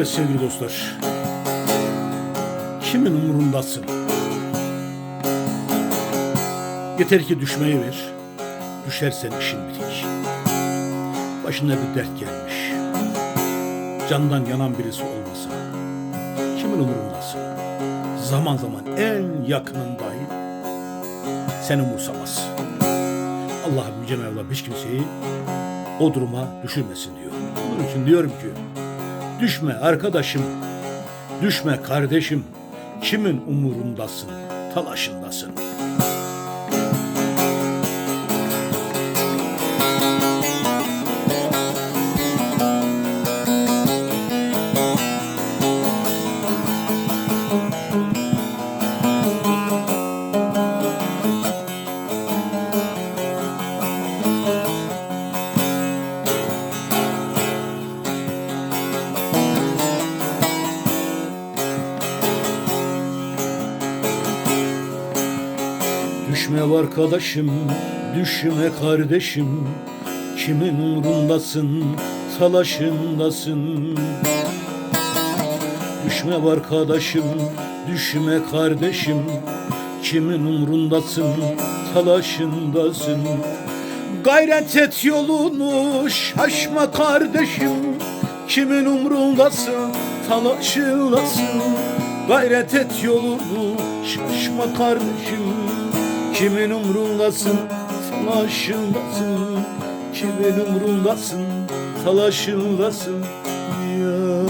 Evet sevgili dostlar. Kimin umurundasın? Yeter ki düşmeyi ver. Düşersen işin bitik. Başına bir dert gelmiş. Candan yanan birisi olmasa. Kimin umurundasın? Zaman zaman en yakının dahi seni umursamaz. Allah'ım Yüce Mevlam hiç kimseyi o duruma düşürmesin diyor. Bunun için diyorum ki düşme arkadaşım, düşme kardeşim, kimin umurundasın, talaşındasın. Düşme arkadaşım, düşme kardeşim, kimin umrundasın, salaşındasın. Düşme arkadaşım, düşme kardeşim, kimin umrundasın, talaşındasın. Gayret et yolunu, şaşma kardeşim, kimin umrundasın, talaşındasın. Gayret et yolunu, şaşma kardeşim, kimin umrundasın, talaşındasın. Kimin umrundasın, talaşındasın. Ya.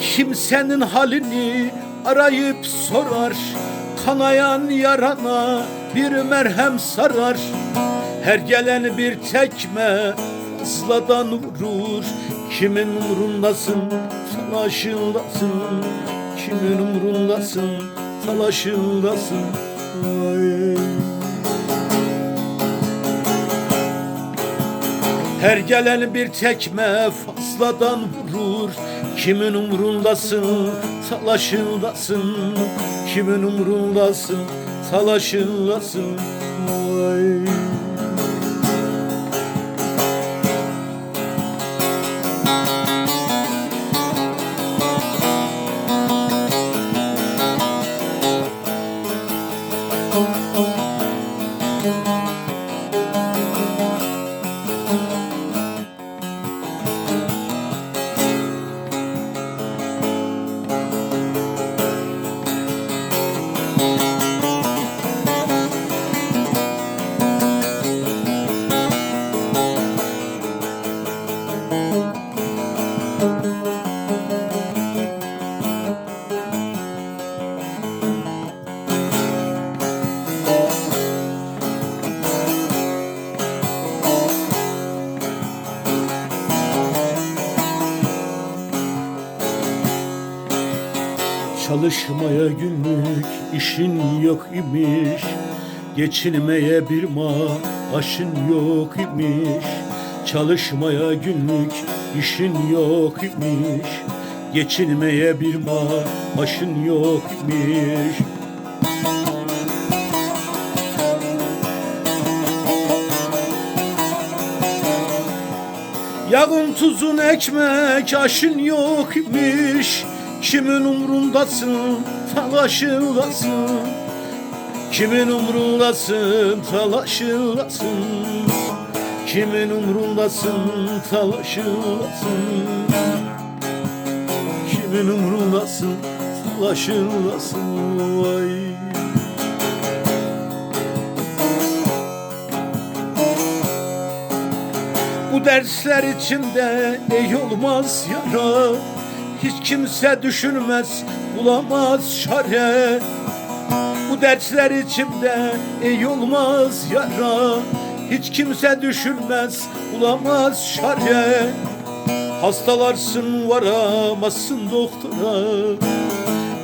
Kimsenin halini arayıp sorar. Kanayan yarana bir merhem sarar. Her gelen bir tekme fazladan vurur. Kimin umrundasın, talaşındasın Kimin umrundasın, talaşındasın Ay. Her gelen bir tekme fazladan vurur. Kimin umrundasın, salaşındasın Kimin umrundasın, salaşındasın Vay. Çalışmaya günlük işin yok imiş. Geçinmeye bir maaşın yok imiş. Çalışmaya günlük işin yok imiş. Geçinmeye bir maaşın yok imiş. Yağın tuzun ekmek aşın yok imiş Kimin umrundasın talaşındasın Kimin umrundasın talaşındasın Kimin umrundasın talaşındasın Kimin umrundasın talaşındasın Vay. Bu dersler içinde ey olmaz yara Hiç kimse düşünmez bulamaz çare Bu dersler içimde ey olmaz yara. Hiç kimse düşünmez bulamaz çare Hastalarsın varamazsın doktora.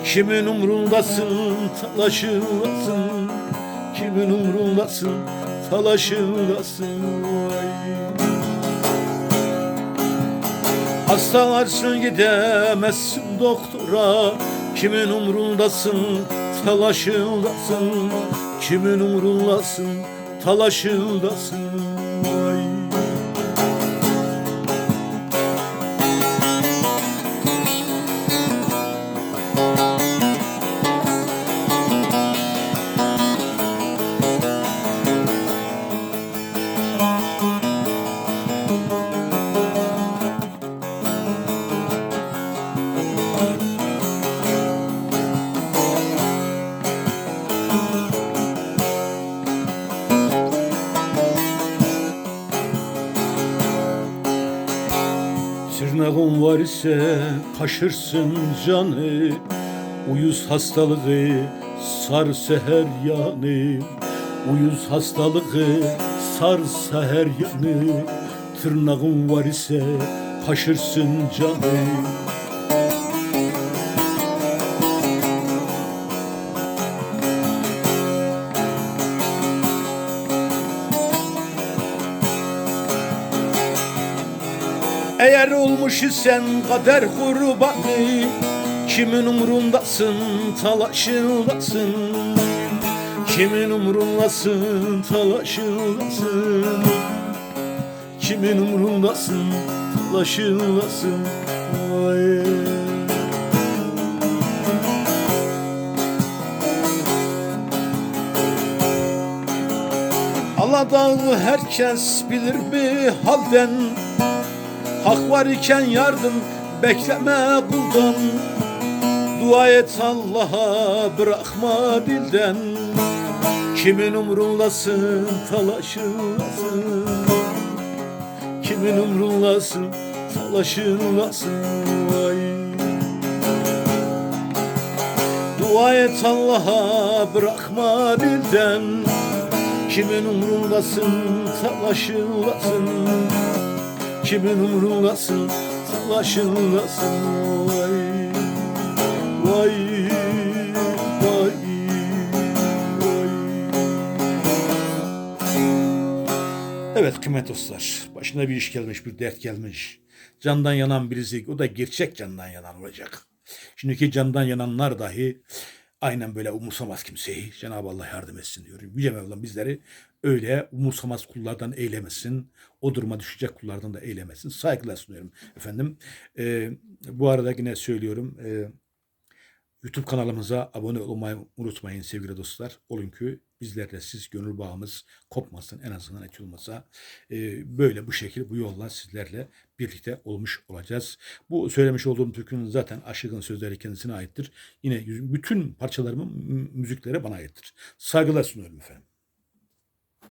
Kimin umrundasın talaşındasın Kimin umrundasın talaşındasın Vay. Hastalarsın gidemezsin doktora. Kimin umrundasın? Talaşındasın. Kimin umrundasın? Talaşındasın Tırnağın var ise kaşırsın canı. Uyuz hastalığı sar seher yanı. Uyuz hastalığı sar seher yanı. Tırnağın var ise kaşırsın canı Eğer olmuş isen kader kurbanı Kimin umrundasın talaşındasın Kimin umrundasın talaşındasın Kimin umrundasın talaşındasın Vay. Allah dağı herkes bilir bir halden Hak var iken yardım bekleme kuldan Dua et Allah'a bırakma dilden. Kimin umrundasın talaşındasın Kimin umrundasın talaşındasın Vay. Dua et Allah'a bırakma dilden. Kimin umrundasın talaşındasın Kimin umrundasın savaşındasın. Vay Vay Vay Vay. Evet kıymetli dostlar Başına bir iş gelmiş bir dert gelmiş. Candan yanan birisi o da gerçek candan yanan olacak. Şimdiki candan yananlar dahi aynen böyle umursamaz kimseyi Cenab-ı Allah yardım etsin diyorum. Yüce Mevlam bizleri öyle umursamaz kullardan eylemesin. O duruma düşecek kullardan da eylemesin. Saygılar sunuyorum efendim. Ee, bu arada yine söylüyorum. E, YouTube kanalımıza abone olmayı unutmayın sevgili dostlar. Olun ki bizlerle siz gönül bağımız kopmasın en azından hiç olmasa. e, böyle bu şekil bu yolla sizlerle birlikte olmuş olacağız. Bu söylemiş olduğum türkünün zaten aşıkın sözleri kendisine aittir. Yine bütün parçalarımın mü- müzikleri bana aittir. Saygılar sunuyorum efendim.